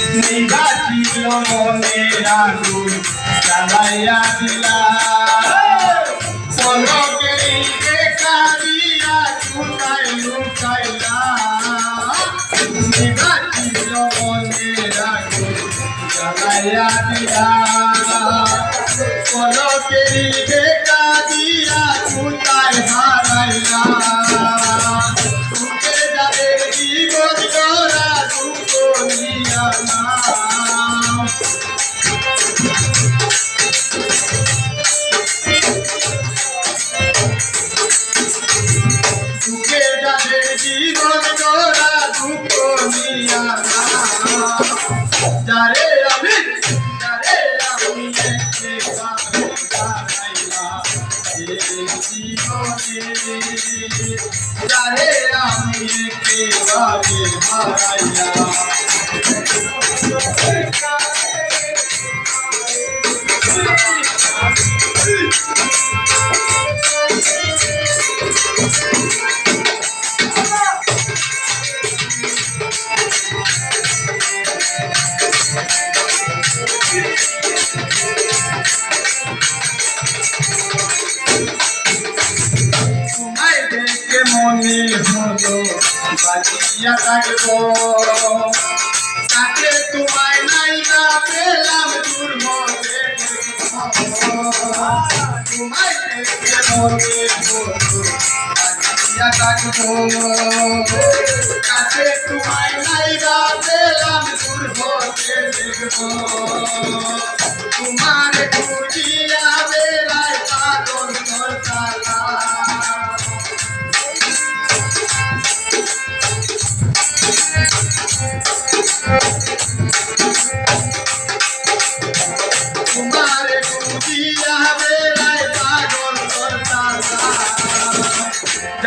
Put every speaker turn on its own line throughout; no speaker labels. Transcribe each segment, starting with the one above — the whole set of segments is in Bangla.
নিগাছিল মনের আগুন জ্বালাইয়া দিলা দেখা দিয়া কোথায় লুকাইলা নিগাছিল মনের আগুন জ্বালাইয়া দিলা পলকে জীবন গড়া দুঃখ নিয়া। যারে আমি যারে আমি। যারে আমি একে ভাবে হলো বাজিয়া থাকব তাকে তোমায় তোমার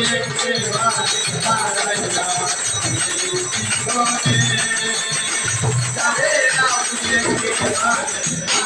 Thank you.